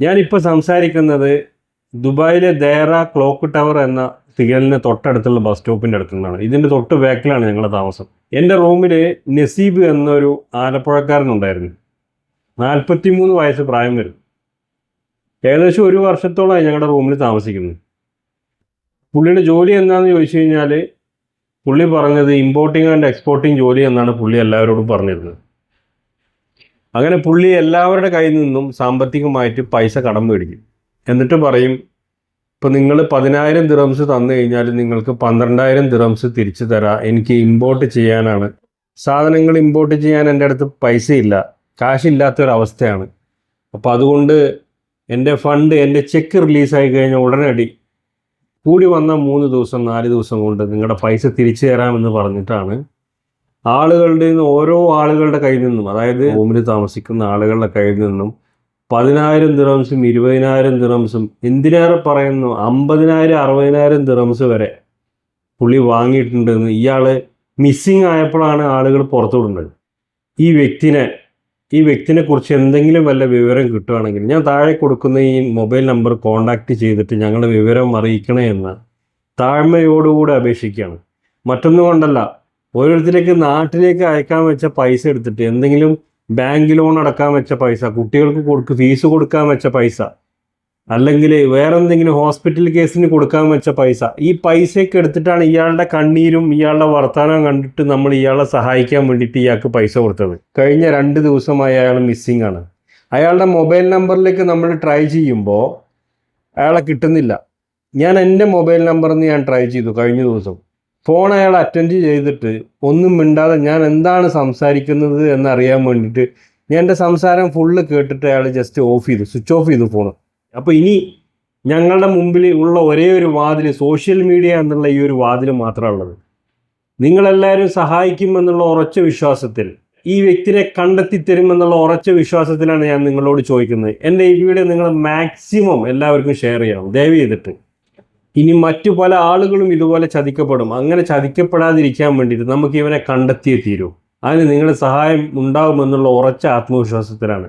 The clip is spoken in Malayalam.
ഞാനിപ്പോൾ സംസാരിക്കുന്നത് ദുബായിലെ ദേറ ക്ലോക്ക് ടവർ എന്ന തികലിന് തൊട്ടടുത്തുള്ള ബസ് സ്റ്റോപ്പിന്റെ അടുത്തു നിന്നാണ് ഇതിന്റെ തൊട്ട് ബാക്കിലാണ് ഞങ്ങളുടെ താമസം. എന്റെ റൂമിൽ നസീബ് എന്നൊരു ആലപ്പുഴക്കാരനുണ്ടായിരുന്നു. നാൽപ്പത്തി മൂന്ന് വയസ്സ് പ്രായം വരും. ഏകദേശം ഒരു വർഷത്തോളമായി ഞങ്ങളുടെ റൂമിൽ താമസിക്കുന്നു. പുള്ളിയുടെ ജോലി എന്താണെന്ന് ചോദിച്ചു കഴിഞ്ഞാൽ പുള്ളി പറഞ്ഞത് ഇമ്പോർട്ടിങ് ആൻഡ് എക്സ്പോർട്ടിങ് ജോലി എന്നാണ് പുള്ളി എല്ലാവരോടും പറഞ്ഞിരുന്നത്. അങ്ങനെ പുള്ളി എല്ലാവരുടെ കയ്യിൽ നിന്നും സാമ്പത്തികമായിട്ട് പൈസ കടം മേടിക്കും. എന്നിട്ട് പറയും ഇപ്പം നിങ്ങൾ പതിനായിരം ദിറംസ് തന്നു കഴിഞ്ഞാൽ നിങ്ങൾക്ക് പന്ത്രണ്ടായിരം ദിറംസ് തിരിച്ചു തരാം. എനിക്ക് ഇമ്പോർട്ട് ചെയ്യാനാണ്. സാധനങ്ങൾ ഇമ്പോർട്ട് ചെയ്യാൻ എന്റെ അടുത്ത് പൈസ ഇല്ല കാശില്ലാത്തൊരവസ്ഥയാണ്. അപ്പോൾ അതുകൊണ്ട് എന്റെ ഫണ്ട് എന്റെ ചെക്ക് റിലീസായി കഴിഞ്ഞാൽ ഉടനടി കൂടി വന്ന മൂന്ന് ദിവസം നാല് ദിവസം കൊണ്ട് നിങ്ങളുടെ പൈസ തിരിച്ചു തരാമെന്ന് പറഞ്ഞിട്ടാണ് ആളുകളുടെ നിന്ന് ഓരോ ആളുകളുടെ കയ്യിൽ നിന്നും അതായത് റൂമിൽ താമസിക്കുന്ന ആളുകളുടെ കയ്യിൽ നിന്നും പതിനായിരം ദിറംസും ഇരുപതിനായിരം ദിറംസും എന്തിനേറെ പറയുന്നു അമ്പതിനായിരം അറുപതിനായിരം ദിറംസ് വരെ പുള്ളി വാങ്ങിയിട്ടുണ്ടെന്ന് ഇയാൾ മിസ്സിങ് ആയപ്പോഴാണ് ആളുകൾ പുറത്തു വിടുന്നത്. ഈ വ്യക്തിനെ ഈ വ്യക്തിനെ കുറിച്ച് എന്തെങ്കിലും വല്ല വിവരം കിട്ടുകയാണെങ്കിൽ ഞാൻ താഴെ കൊടുക്കുന്ന ഈ മൊബൈൽ നമ്പർ കോൺടാക്റ്റ് ചെയ്തിട്ട് ഞങ്ങളുടെ വിവരം അറിയിക്കണേ എന്ന് താഴ്മയോടുകൂടി അപേക്ഷിക്കുകയാണ്. മറ്റൊന്നും കൊണ്ടല്ല ഓരോരുത്തർക്ക് നാട്ടിലേക്ക് അയക്കാൻ വെച്ച പൈസ എടുത്തിട്ട് എന്തെങ്കിലും ബാങ്ക് ലോൺ അടക്കാൻ വെച്ച പൈസ കുട്ടികൾക്ക് കൊടുക്ക് ഫീസ് കൊടുക്കാൻ വെച്ച പൈസ അല്ലെങ്കിൽ വേറെ എന്തെങ്കിലും ഹോസ്പിറ്റൽ കേസിന് കൊടുക്കാൻ വെച്ച പൈസ ഈ പൈസയൊക്കെ എടുത്തിട്ടാണ് ഇയാളുടെ കണ്ണീരും ഇയാളുടെ വർത്തമാനം കണ്ടിട്ട് നമ്മൾ ഇയാളെ സഹായിക്കാൻ വേണ്ടിയിട്ട് ഇയാൾക്ക് പൈസ കൊടുത്തത്. കഴിഞ്ഞ രണ്ട് ദിവസമായി അയാൾ മിസ്സിംഗ് ആണ്. അയാളുടെ മൊബൈൽ നമ്പറിലേക്ക് നമ്മൾ ട്രൈ ചെയ്യുമ്പോൾ അയാളെ കിട്ടുന്നില്ല. ഞാൻ എന്റെ മൊബൈൽ നമ്പറിൽ നിന്ന് ഞാൻ ട്രൈ ചെയ്തു കഴിഞ്ഞ ദിവസം. ഫോൺ അയാൾ അറ്റൻഡ് ചെയ്തിട്ട് ഒന്നും മിണ്ടാതെ ഞാൻ എന്താണ് സംസാരിക്കുന്നത് എന്നറിയാൻ വേണ്ടിയിട്ട് ഞാൻ എന്റെ സംസാരം ഫുള്ള് കേട്ടിട്ട് അയാൾ ജസ്റ്റ് ഓഫ് ചെയ്തു സ്വിച്ച് ഓഫ് ചെയ്തു ഫോൺ അപ്പോൾ ഇനി ഞങ്ങളുടെ മുമ്പിൽ ഉള്ള ഒരേ ഒരു വാതിൽ സോഷ്യൽ മീഡിയ എന്നുള്ള ഈ ഒരു വാതിൽ മാത്രമേ ഉള്ളത്. നിങ്ങളെല്ലാവരും സഹായിക്കുമെന്നുള്ള ഉറച്ച വിശ്വാസത്തിൽ ഈ വ്യക്തിനെ കണ്ടെത്തി തരുമെന്നുള്ള ഉറച്ച വിശ്വാസത്തിലാണ് ഞാൻ നിങ്ങളോട് ചോദിക്കുന്നത്. എന്റെ ഈ വീഡിയോ നിങ്ങൾ മാക്സിമം എല്ലാവർക്കും ഷെയർ ചെയ്യണം ദയവ് ചെയ്തിട്ട്. ഇനി മറ്റു പല ആളുകളും ഇതുപോലെ ചതിക്കപ്പെടും. അങ്ങനെ ചതിക്കപ്പെടാതിരിക്കാൻ വേണ്ടിയിട്ട് നമുക്ക് ഇവനെ കണ്ടെത്തിയേ തീരൂ. അതിന് നിങ്ങളുടെ സഹായം ഉണ്ടാകുമെന്നുള്ള ഉറച്ച ആത്മവിശ്വാസത്തിലാണ്.